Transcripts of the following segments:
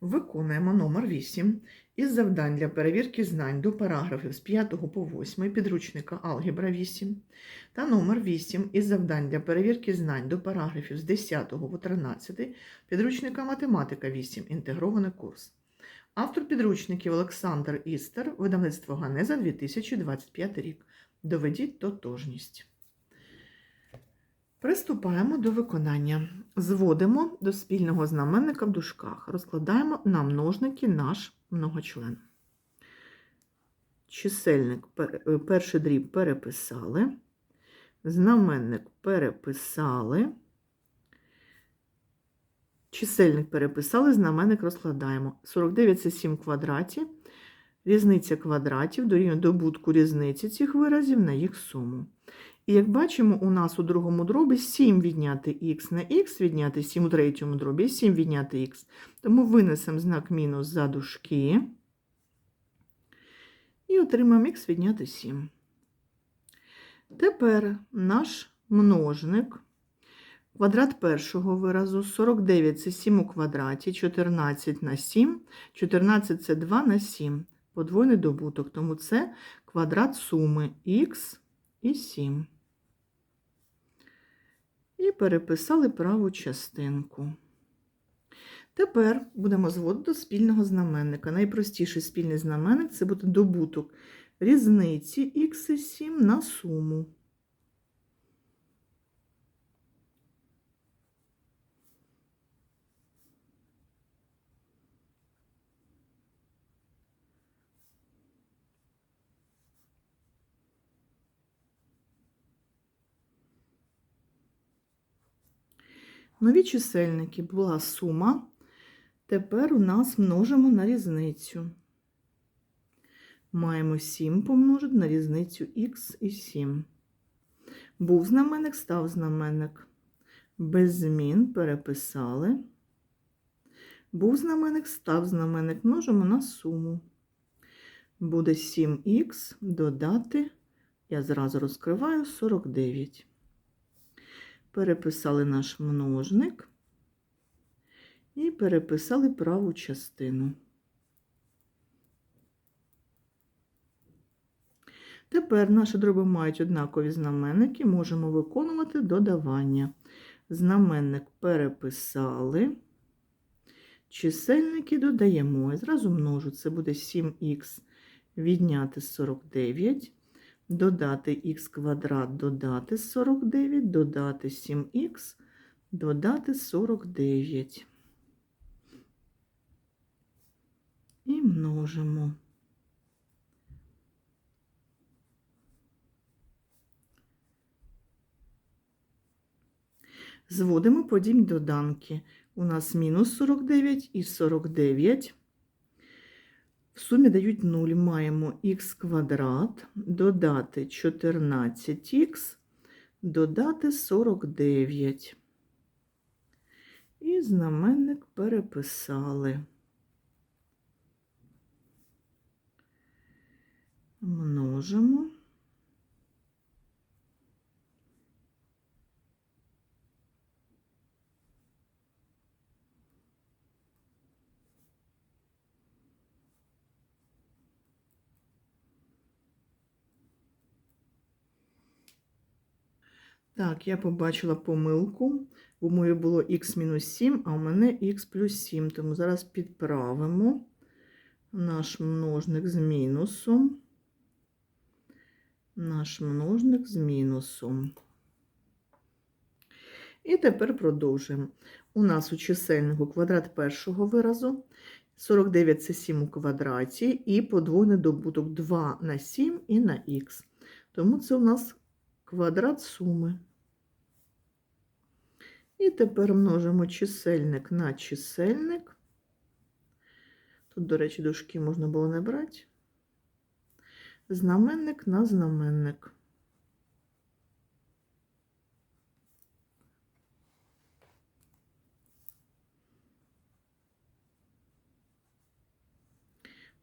Виконуємо номер 8 із завдань для перевірки знань до параграфів з 5 по 8 підручника Алгебра 8 та номер 8 із завдань для перевірки знань до параграфів з 10 по 13 підручника Математика 8 інтегрований курс. Автор підручників Олександр Істер, видавництво Ганеза 2025 рік. Доведіть тотожність. Приступаємо до виконання. Зводимо до спільного знаменника в дужках. Розкладаємо на множники наш многочлен. Чисельник е, перший дріб переписали. Знаменник переписали. Чисельник переписали, знаменник розкладаємо. 49 це 7 квадратів. Різниця квадратів дорівнює добутку різниці цих виразів на їх суму. І як бачимо, у нас у другому дробі 7 відняти х на х, відняти 7 у третьому дробі, 7 відняти х. Тому винесемо знак мінус за дужки. І отримаємо х відняти 7. Тепер наш множник. Квадрат першого виразу 49 це 7 у квадраті, 14 на 7, 14 це 2 на 7. Подвойний добуток, тому це квадрат суми х і 7. І переписали праву частинку. Тепер будемо зводити до спільного знаменника. Найпростіший спільний знаменник це буде добуток різниці х і 7 на суму. Нові чисельники була сума. Тепер у нас множимо на різницю. Маємо 7 помножити на різницю х і 7. Був знаменник, став знаменник. Без змін переписали. Був знаменник, став знаменник. Множимо на суму. Буде 7х додати, я зразу розкриваю 49 переписали наш множник і переписали праву частину. Тепер наші дроби мають однакові знаменники, можемо виконувати додавання. Знаменник переписали, чисельники додаємо і зразу множу. Це буде 7х відняти 49 додати х квадрат, додати 49, додати 7х, додати 49. І множимо. Зводимо подібні доданки. У нас мінус 49 і 49. В сумі дають 0. Маємо х квадрат, додати 14х, додати 49. І знаменник переписали. Множимо. Так, я побачила помилку. У моєї було х мінус 7, а у мене х плюс 7. Тому зараз підправимо наш множник з мінусом. Наш множник з мінусом. І тепер продовжуємо. У нас у чисельнику квадрат першого виразу. 49 це 7 у квадраті, і подвойний добуток 2 на 7 і на х. Тому це у нас квадрат суми. І тепер множимо чисельник на чисельник. Тут, до речі, дужки можна було не брати. Знаменник на знаменник.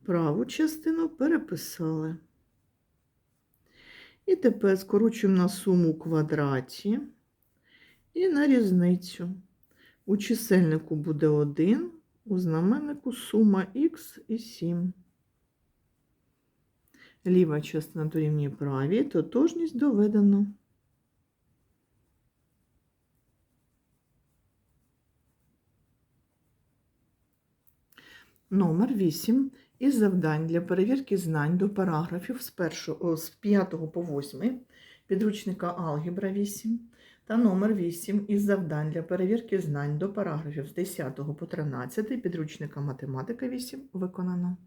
Праву частину переписали. І тепер скорочуємо на суму в квадраті і на різницю. У чисельнику буде 1, У знаменнику сума х і 7. Ліва частина дорівнює правій, тотожність доведено. Номер 8 із завдань для перевірки знань до параграфів з, 1, з 5 по 8 підручника Алгебра 8 та номер 8 із завдань для перевірки знань до параграфів з 10 по 13 підручника Математика 8 виконано.